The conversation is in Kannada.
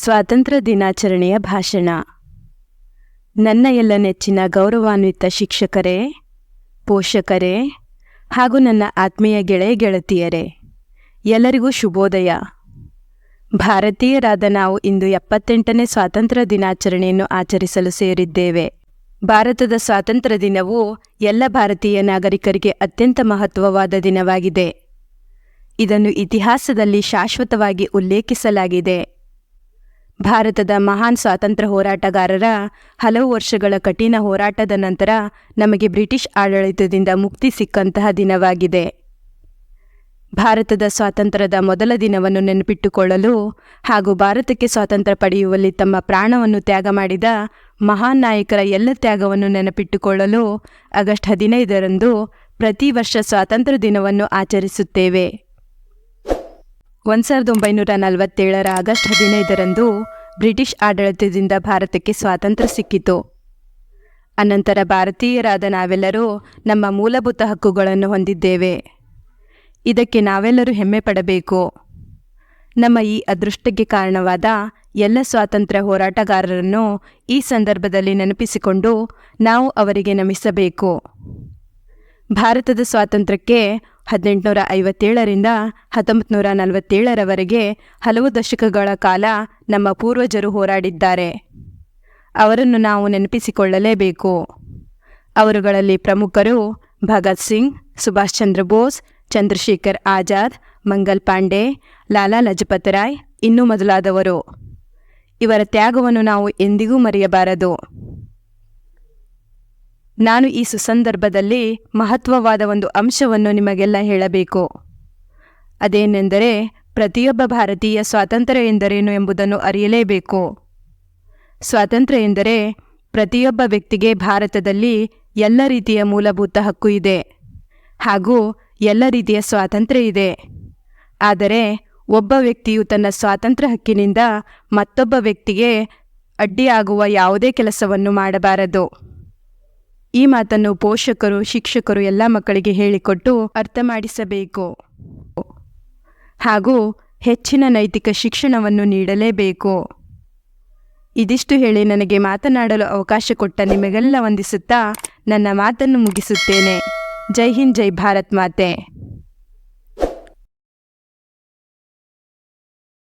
ಸ್ವಾತಂತ್ರ್ಯ ದಿನಾಚರಣೆಯ ಭಾಷಣ. ನನ್ನ ಎಲ್ಲ ನೆಚ್ಚಿನ ಗೌರವಾನ್ವಿತ ಶಿಕ್ಷಕರೇ, ಪೋಷಕರೇ ಹಾಗೂ ನನ್ನ ಆತ್ಮೀಯ ಗೆಳೆಯ ಗೆಳತಿಯರೇ, ಎಲ್ಲರಿಗೂ ಶುಭೋದಯ. ಭಾರತೀಯರಾದ ನಾವು ಇಂದು ಎಪ್ಪತ್ತೆಂಟನೇ ಸ್ವಾತಂತ್ರ್ಯ ದಿನಾಚರಣೆಯನ್ನು ಆಚರಿಸಲು ಸೇರಿದ್ದೇವೆ. ಭಾರತದ ಸ್ವಾತಂತ್ರ್ಯ ದಿನವು ಎಲ್ಲ ಭಾರತೀಯ ನಾಗರಿಕರಿಗೆ ಅತ್ಯಂತ ಮಹತ್ವವಾದ ದಿನವಾಗಿದೆ. ಇದನ್ನು ಇತಿಹಾಸದಲ್ಲಿ ಶಾಶ್ವತವಾಗಿ ಉಲ್ಲೇಖಿಸಲಾಗಿದೆ. ಭಾರತದ ಮಹಾನ್ ಸ್ವಾತಂತ್ರ್ಯ ಹೋರಾಟಗಾರರ ಹಲವು ವರ್ಷಗಳ ಕಠಿಣ ಹೋರಾಟದ ನಂತರ ನಮಗೆ ಬ್ರಿಟಿಷ್ ಆಡಳಿತದಿಂದ ಮುಕ್ತಿ ಸಿಕ್ಕಂತಹ ದಿನವಾಗಿದೆ. ಭಾರತದ ಸ್ವಾತಂತ್ರ್ಯದ ಮೊದಲ ದಿನವನ್ನು ನೆನಪಿಟ್ಟುಕೊಳ್ಳಲು ಹಾಗೂ ಭಾರತಕ್ಕೆ ಸ್ವಾತಂತ್ರ್ಯ ಪಡೆಯುವಲ್ಲಿ ತಮ್ಮ ಪ್ರಾಣವನ್ನು ತ್ಯಾಗ ಮಾಡಿದ ಮಹಾನ್ ನಾಯಕರ ಎಲ್ಲ ತ್ಯಾಗವನ್ನು ನೆನಪಿಟ್ಟುಕೊಳ್ಳಲು ಆಗಸ್ಟ್ ಹದಿನೈದರಂದು ಪ್ರತಿ ವರ್ಷ ಸ್ವಾತಂತ್ರ್ಯ ದಿನವನ್ನು ಆಚರಿಸುತ್ತೇವೆ. ಒಂದು ಸಾವಿರದ ಒಂಬೈನೂರ ನಲವತ್ತೇಳರ ಆಗಸ್ಟ್ ಹದಿನೈದರಂದು ಬ್ರಿಟಿಷ್ ಆಡಳಿತದಿಂದ ಭಾರತಕ್ಕೆ ಸ್ವಾತಂತ್ರ್ಯ ಸಿಕ್ಕಿತು. ಅನಂತರ ಭಾರತೀಯರಾದ ನಾವೆಲ್ಲರೂ ನಮ್ಮ ಮೂಲಭೂತ ಹಕ್ಕುಗಳನ್ನು ಹೊಂದಿದ್ದೇವೆ. ಇದಕ್ಕೆ ನಾವೆಲ್ಲರೂ ಹೆಮ್ಮೆ ಪಡಬೇಕು. ನಮ್ಮ ಈ ಅದೃಷ್ಟಕ್ಕೆ ಕಾರಣವಾದ ಎಲ್ಲ ಸ್ವಾತಂತ್ರ್ಯ ಹೋರಾಟಗಾರರನ್ನು ಈ ಸಂದರ್ಭದಲ್ಲಿ ನೆನಪಿಸಿಕೊಂಡು ನಾವು ಅವರಿಗೆ ನಮಿಸಬೇಕು. ಭಾರತದ ಸ್ವಾತಂತ್ರ್ಯಕ್ಕೆ ಹದಿನೆಂಟುನೂರ ಐವತ್ತೇಳರಿಂದ ಹತ್ತೊಂಬತ್ತು ನೂರ ನಲವತ್ತೇಳರವರೆಗೆ ಹಲವು ದಶಕಗಳ ಕಾಲ ನಮ್ಮ ಪೂರ್ವಜರು ಹೋರಾಡಿದ್ದಾರೆ. ಅವರನ್ನು ನಾವು ನೆನಪಿಸಿಕೊಳ್ಳಲೇಬೇಕು. ಅವರುಗಳಲ್ಲಿ ಪ್ರಮುಖರು ಭಗತ್ ಸಿಂಗ್, ಸುಭಾಷ್ ಚಂದ್ರ ಬೋಸ್, ಚಂದ್ರಶೇಖರ್ ಆಜಾದ್, ಮಂಗಲ್ ಪಾಂಡೆ, ಲಾಲಾ ಲಜಪತ್ ರಾಯ್ ಇನ್ನೂ ಮೊದಲಾದವರು. ಇವರ ತ್ಯಾಗವನ್ನು ನಾವು ಎಂದಿಗೂ ಮರೆಯಬಾರದು. ನಾನು ಈ ಸುಸಂದರ್ಭದಲ್ಲಿ ಮಹತ್ವವಾದ ಒಂದು ಅಂಶವನ್ನು ನಿಮಗೆಲ್ಲ ಹೇಳಬೇಕು. ಅದೇನೆಂದರೆ, ಪ್ರತಿಯೊಬ್ಬ ಭಾರತೀಯ ಸ್ವಾತಂತ್ರ್ಯ ಎಂದರೇನು ಎಂಬುದನ್ನು ಅರಿಯಲೇಬೇಕು. ಸ್ವಾತಂತ್ರ್ಯ ಎಂದರೆ, ಪ್ರತಿಯೊಬ್ಬ ವ್ಯಕ್ತಿಗೆ ಭಾರತದಲ್ಲಿ ಎಲ್ಲ ರೀತಿಯ ಮೂಲಭೂತ ಹಕ್ಕು ಇದೆ, ಹಾಗೂ ಎಲ್ಲ ರೀತಿಯ ಸ್ವಾತಂತ್ರ್ಯ ಇದೆ. ಆದರೆ, ಒಬ್ಬ ವ್ಯಕ್ತಿಯು ತನ್ನ ಸ್ವಾತಂತ್ರ್ಯ ಹಕ್ಕಿನಿಂದ ಮತ್ತೊಬ್ಬ ವ್ಯಕ್ತಿಗೆ ಅಡ್ಡಿಯಾಗುವ ಯಾವುದೇ ಕೆಲಸವನ್ನು ಮಾಡಬಾರದು. ಈ ಮಾತನ್ನು ಪೋಷಕರು, ಶಿಕ್ಷಕರು ಎಲ್ಲ ಮಕ್ಕಳಿಗೆ ಹೇಳಿಕೊಟ್ಟು ಅರ್ಥ ಮಾಡಿಸಬೇಕು ಹಾಗೂ ಹೆಚ್ಚಿನ ನೈತಿಕ ಶಿಕ್ಷಣವನ್ನು ನೀಡಲೇಬೇಕು. ಇದಿಷ್ಟು ಹೇಳಿ ನನಗೆ ಮಾತನಾಡಲು ಅವಕಾಶ ಕೊಟ್ಟ ನಿಮಗೆಲ್ಲ ವಂದಿಸುತ್ತಾ ನನ್ನ ಮಾತನ್ನು ಮುಗಿಸುತ್ತೇನೆ. ಜೈ ಹಿಂದ್, ಜೈ ಭಾರತ್ ಮಾತೆ.